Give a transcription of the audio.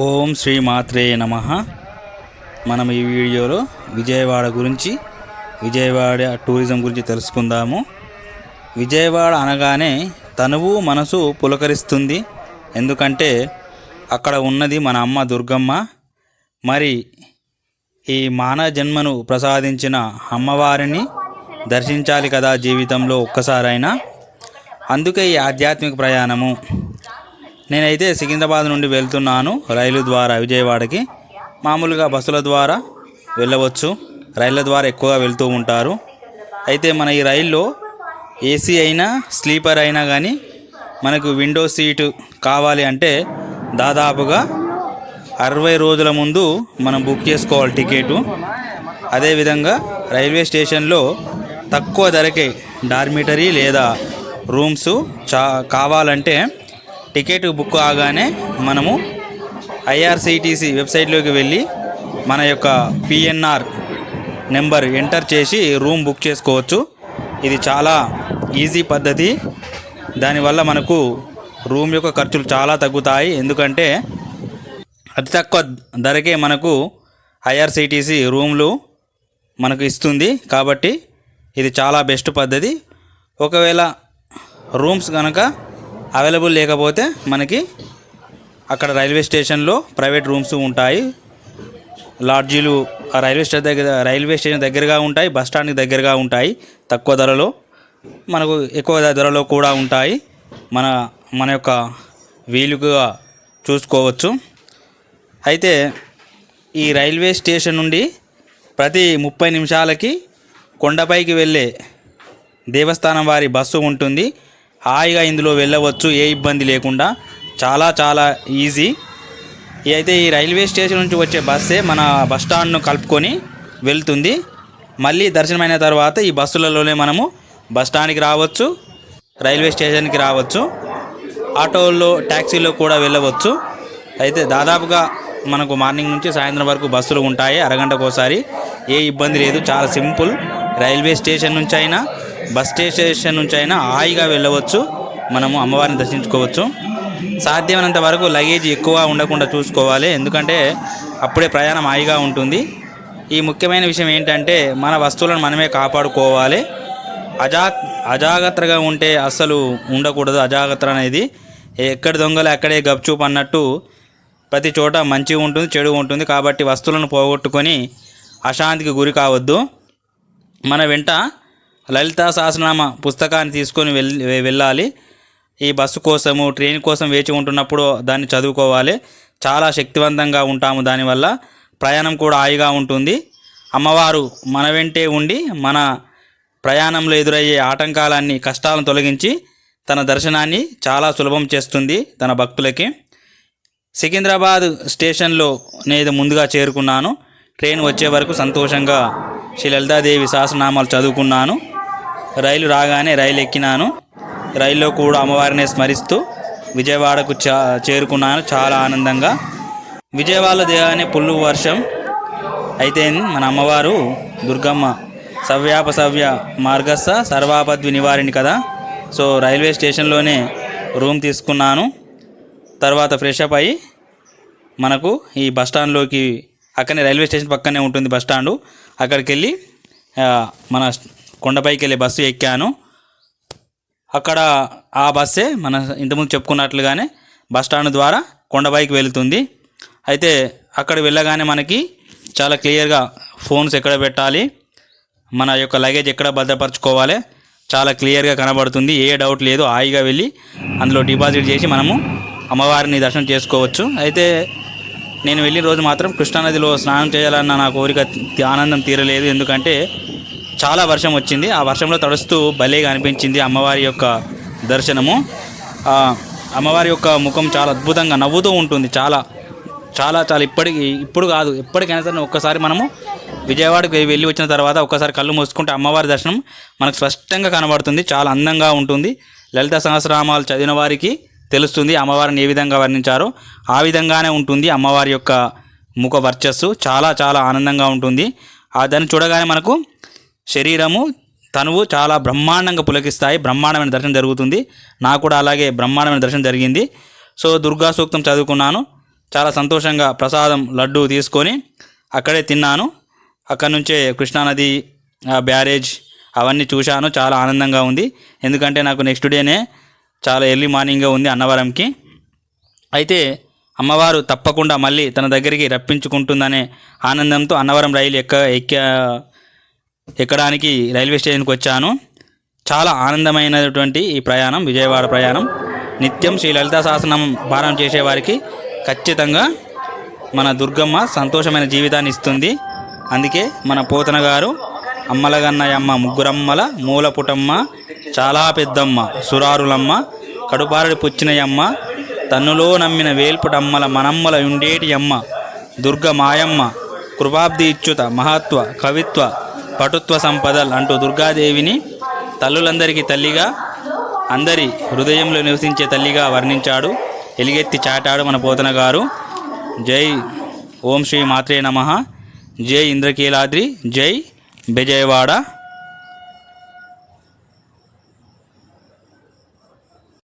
ఓం శ్రీ మాత్రే నమ. మనం ఈ వీడియోలో విజయవాడ గురించి విజయవాడ టూరిజం గురించి తెలుసుకుందాము. విజయవాడ అనగానే తనువు మనసు పులకరిస్తుంది. ఎందుకంటే అక్కడ ఉన్నది మన అమ్మ దుర్గమ్మ. మరి ఈ మానవ జన్మను ప్రసాదించిన అమ్మవారిని దర్శించాలి కదా జీవితంలో ఒక్కసారైనా. అందుకే ఈ ఆధ్యాత్మిక ప్రయాణము. నేనైతే సికింద్రాబాద్ నుండి వెళ్తున్నాను రైలు ద్వారా విజయవాడకి. మామూలుగా బస్సుల ద్వారా వెళ్ళవచ్చు. రైళ్ళ ద్వారా ఎక్కువగా వెళ్తూ ఉంటారు. అయితే మన ఈ రైల్లో ఏసీ అయినా స్లీపర్ అయినా కానీ మనకు విండో సీటు కావాలి అంటే దాదాపుగా అరవై రోజుల ముందు మనం బుక్ చేసుకోవాలి టికెటు. అదేవిధంగా రైల్వే స్టేషన్లో తక్కువ ధరకే డార్మిటరీ లేదా రూమ్స్ చా కావాలంటే టికెట్ బుక్ ఆగానే మనము ఐఆర్సిటిసి వెబ్సైట్లోకి వెళ్ళి మన యొక్క పిఎన్ఆర్ నెంబర్ ఎంటర్ చేసి రూమ్ బుక్ చేసుకోవచ్చు. ఇది చాలా ఈజీ పద్ధతి. దానివల్ల మనకు రూమ్ యొక్క ఖర్చులు చాలా తగ్గుతాయి. ఎందుకంటే అతి తక్కువ ధరకే మనకు ఐఆర్సిటిసి రూమ్లు మనకు ఇస్తుంది. కాబట్టి ఇది చాలా బెస్ట్ పద్ధతి. ఒకవేళ రూమ్స్ కనుక అవైలబుల్ లేకపోతే మనకి అక్కడ రైల్వే స్టేషన్లో ప్రైవేట్ రూమ్స్ ఉంటాయి. లాడ్జీలు ఆ రైల్వే స్టేషన్ దగ్గర రైల్వే స్టేషన్ దగ్గరగా ఉంటాయి బస్ స్టాండ్కి దగ్గరగా ఉంటాయి. తక్కువ ధరలో మనకు ఎక్కువ ధరలో కూడా ఉంటాయి. మన మన యొక్క వీలుగా చూసుకోవచ్చు. అయితే ఈ రైల్వే స్టేషన్ నుండి ప్రతి ముప్పై నిమిషాలకి కొండపైకి వెళ్ళే దేవస్థానం వారి బస్సు ఉంటుంది. హాయిగా ఇందులో వెళ్ళవచ్చు ఏ ఇబ్బంది లేకుండా. చాలా చాలా ఈజీ. అయితే ఈ రైల్వే స్టేషన్ నుంచి వచ్చే బస్సే మన బస్ స్టాండ్ను కలుపుకొని వెళ్తుంది. మళ్ళీ దర్శనమైన తర్వాత ఈ బస్సులలోనే మనము బస్ స్టాండ్కి రావచ్చు రైల్వే స్టేషన్కి రావచ్చు ఆటోల్లో ట్యాక్సీలో కూడా వెళ్ళవచ్చు. అయితే దాదాపుగా మనకు మార్నింగ్ నుంచి సాయంత్రం వరకు బస్సులు ఉంటాయి అరగంటకోసారి ఏ ఇబ్బంది లేదు చాలా సింపుల్. రైల్వే స్టేషన్ నుంచి అయినా బస్ స్టేషన్ నుంచి అయినా హాయిగా వెళ్ళవచ్చు. మనము అమ్మవారిని దర్శించుకోవచ్చు. సాధ్యమైనంత వరకు లగేజ్ ఎక్కువ ఉండకుండా చూసుకోవాలి. ఎందుకంటే అప్పుడే ప్రయాణం హాయిగా ఉంటుంది. ఈ ముఖ్యమైన విషయం ఏంటంటే మన వస్తువులను మనమే కాపాడుకోవాలి. అజా అజాగ్రత్తగా ఉంటే అస్సలు ఉండకూడదు. అజాగ్రత్త అనేది ఎక్కడ దొంగలు అక్కడే గప్చూప్ అన్నట్టు ప్రతి చోట మంచి ఉంటుంది చెడు ఉంటుంది. కాబట్టి వస్తువులను పోగొట్టుకొని అశాంతికి గురి కావద్దు. మన వెంట లలితా సహస్రనామ పుస్తకాన్ని తీసుకొని వెళ్ వెళ్ళాలి. ఈ బస్సు కోసము ట్రైన్ కోసం వేచి ఉంటున్నప్పుడు దాన్ని చదువుకోవాలి. చాలా శక్తివంతంగా ఉంటాము దానివల్ల. ప్రయాణం కూడా హాయిగా ఉంటుంది. అమ్మవారు మన వెంటే ఉండి మన ప్రయాణంలో ఎదురయ్యే ఆటంకాలన్నీ కష్టాలను తొలగించి తన దర్శనాన్ని చాలా సులభం చేస్తుంది తన భక్తులకి. సికింద్రాబాద్ స్టేషన్లో నేను ముందుగా చేరుకున్నాను. ట్రైన్ వచ్చే వరకు సంతోషంగా శ్రీ లలితాదేవి సహస్రనామాలు చదువుకున్నాను. రైలు రాగానే రైలు ఎక్కినాను. రైల్లో కూడా అమ్మవారిని స్మరిస్తూ విజయవాడకు చా చేరుకున్నాను. చాలా ఆనందంగా. విజయవాడలో దిగానే పుల్లు వర్షం అయితే మన అమ్మవారు దుర్గమ్మ సవ్యాప సవ్య మార్గస్థ సర్వాపద్వి నివారిణి కదా. సో రైల్వే స్టేషన్లోనే రూమ్ తీసుకున్నాను. తర్వాత ఫ్రెష్ అప్ అయ్యి మనకు ఈ బస్ స్టాండ్లోకి అక్కడనే రైల్వే స్టేషన్ పక్కనే ఉంటుంది బస్ స్టాండు. అక్కడికి వెళ్ళి మన కొండపైకి వెళ్ళి బస్సు ఎక్కాను. అక్కడ ఆ బస్సే మన ఇంతకుముందు చెప్పుకున్నట్లుగానే బస్ స్టాండ్ ద్వారా కొండపైకి వెళుతుంది. అయితే అక్కడ వెళ్ళగానే మనకి చాలా క్లియర్గా ఫోన్స్ ఎక్కడ పెట్టాలి మన యొక్క లగేజ్ ఎక్కడ భద్రపరచుకోవాలి చాలా క్లియర్గా కనబడుతుంది. ఏ డౌట్ లేదు హాయిగా వెళ్ళి అందులో డిపాజిట్ చేసి మనము అమ్మవారిని దర్శనం చేసుకోవచ్చు. అయితే నేను వెళ్ళిన రోజు మాత్రం కృష్ణానదిలో స్నానం చేయాలన్న నా కోరిక ఆనందం తీరలేదు. ఎందుకంటే చాలా వర్షం వచ్చింది. ఆ వర్షంలో తడుస్తూ భలేగా అనిపించింది అమ్మవారి యొక్క దర్శనము. అమ్మవారి యొక్క ముఖం చాలా అద్భుతంగా నవ్వుతూ ఉంటుంది. చాలా చాలా చాలా ఇప్పటికి ఇప్పుడు కాదు ఎప్పటికైనా సరే ఒక్కసారి మనము విజయవాడకి వెళ్ళి వచ్చిన తర్వాత ఒక్కసారి కళ్ళు మూసుకుంటే అమ్మవారి దర్శనం మనకు స్పష్టంగా కనబడుతుంది. చాలా అందంగా ఉంటుంది. లలిత సహస్రనామాలు చదివిన వారికి తెలుస్తుంది అమ్మవారిని ఏ విధంగా వర్ణించారో. ఆ విధంగానే ఉంటుంది అమ్మవారి యొక్క ముఖ వర్చస్సు. చాలా చాలా ఆనందంగా ఉంటుంది. ఆ దాన్ని చూడగానే మనకు శరీరము తనువు చాలా బ్రహ్మాండంగా పులకిస్తాయి. బ్రహ్మాండమైన దర్శనం జరుగుతుంది. నాకు కూడా అలాగే బ్రహ్మాండమైన దర్శనం జరిగింది. సో దుర్గా సూక్తం చదువుకున్నాను. చాలా సంతోషంగా ప్రసాదం లడ్డు తీసుకొని అక్కడే తిన్నాను. అక్కడ నుంచే కృష్ణానది బ్యారేజ్ అవన్నీ చూశాను. చాలా ఆనందంగా ఉంది. ఎందుకంటే నాకు నెక్స్ట్ డేనే చాలా ఎర్లీ మార్నింగ్గా ఉంది అన్నవరంకి. అయితే అమ్మవారు తప్పకుండా మళ్ళీ తన దగ్గరికి రప్పించుకుంటుందనే ఆనందంతో అన్నవరం రైలు ఎక్క ఎక్క ఎక్కడానికి రైల్వే స్టేషన్కి వచ్చాను. చాలా ఆనందమైనటువంటి ఈ ప్రయాణం విజయవాడ ప్రయాణం. నిత్యం శ్రీ లలితా శాసనం పారాయణం చేసేవారికి ఖచ్చితంగా మన దుర్గమ్మ సంతోషమైన జీవితాన్ని ఇస్తుంది. అందుకే మన పోతన గారు అమ్మలగన్నయమ్మ ముగ్గురమ్మల మూలపుటమ్మ చాలా పెద్దమ్మ సురారులమ్మ కడుపారడి పుచ్చినయమ్మ తన్నులో నమ్మిన వేల్పుటమ్మల మనమ్మల ఉండేటి అమ్మ దుర్గ మాయమ్మ కృపాబ్ది ఇచ్యుత మహత్వ కవిత్వ పటుత్వ సంపదల్ అంటూ దుర్గాదేవిని తల్లులందరికీ తల్లిగా అందరి హృదయంలో నివసించే తల్లిగా వర్ణించాడు. ఎలిగెత్తి చాటాడు మన పోతన గారు. జై ఓం శ్రీ మాత్రే నమ. జై ఇంద్రకీలాద్రి. జై బెజయవాడ.